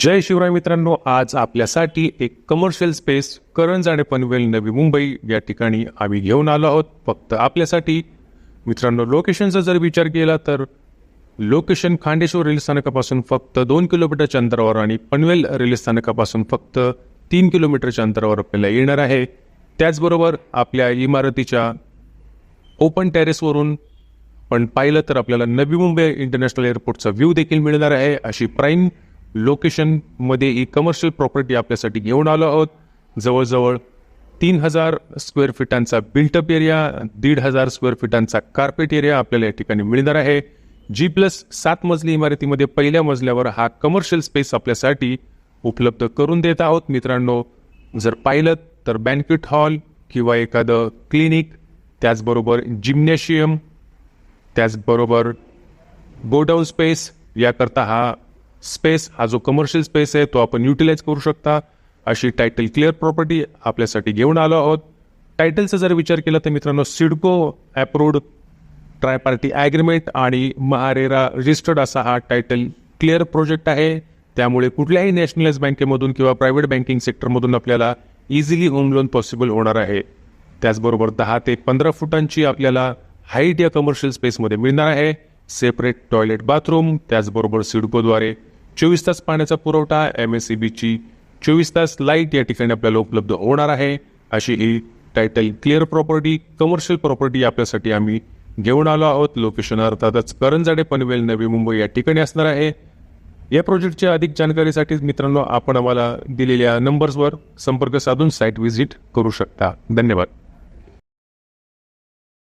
जय शिवराय मित्रांनो आज आपल्यासाठी एक कमर्शियल स्पेस करंज आणि पनवेल नवी मुंबई या ठिकाणी आम्ही घेऊन आलो आहोत. फक्त आपल्यासाठी मित्रांनो लोकेशनचा जर विचार केला तर लोकेशन खांडेश्वर रेल्वे स्थानकापासून फक्त दोन किलोमीटरच्या अंतरावर आणि पनवेल रेल्वे स्थानकापासून फक्त तीन किलोमीटरच्या अंतरावर आपल्याला येणार आहे. त्याचबरोबर आपल्या इमारतीच्या ओपन टेरेसवरून पण पाहिलं तर आपल्याला नवी मुंबई इंटरनॅशनल एअरपोर्टचा व्ह्यू देखील मिळणार आहे. अशी प्राईम लोकेशनमध्ये एक कमर्शियल प्रॉपर्टी आपल्यासाठी घेऊन आलो आहोत. जवळजवळ तीन हजार स्क्वेअर फिटांचा बिल्टअप एरिया दीड हजार स्क्वेअर फिटांचा कार्पेट एरिया आपल्याला या ठिकाणी मिळणार आहे. जी प्लस सात मजली इमारतीमध्ये पहिल्या मजल्यावर हा कमर्शियल स्पेस आपल्यासाठी उपलब्ध करून देत आहोत. मित्रांनो जर पाहिलं तर बँकेट हॉल किंवा एखादं क्लिनिक त्याचबरोबर जिम्नॅशियम त्याचबरोबर गोडाऊन स्पेस याकरता हा स्पेस हा जो कमर्शियल स्पेस आहे तो आपण युटिलाइज करू शकता. अशी टायटल क्लिअर प्रॉपर्टी आपल्यासाठी घेऊन आलो आहोत. टायटलचा जर विचार केला तर मित्रांनो CIDCO approved tri party agreement आणि महारेरा रजिस्टर्ड असा हा टायटल क्लिअर प्रोजेक्ट आहे. त्यामुळे कुठल्याही नॅशनलाइज बँकेमधून किंवा प्रायव्हेट बँकिंग सेक्टरमधून आपल्याला इझिली होम लोन पॉसिबल होणार आहे. त्याचबरोबर दहा ते पंधरा फुटांची आपल्याला हाईट या कमर्शियल स्पेसमध्ये मिळणार आहे. सेपरेट टॉयलेट बाथरूम त्याचबरोबर सिडकोद्वारे चोवीस तास पाण्याचा पुरवठा एम एस सी बीची चोवीस तास लाइट या ठिकाणी आपल्याला उपलब्ध होणार आहे. अशी ही title clear property commercial property आपल्यासाठी आम्ही घेऊन आलो आहोत. लोकेशन अर्थातच करंजाडे पनवेल नवी मुंबई या ठिकाणी असणार आहे. या प्रोजेक्टच्या अधिक जानकारीसाठी मित्रांनो आपण आम्हाला दिलेल्या नंबर्सवर संपर्क साधून साईट व्हिजिट करू शकता. धन्यवाद.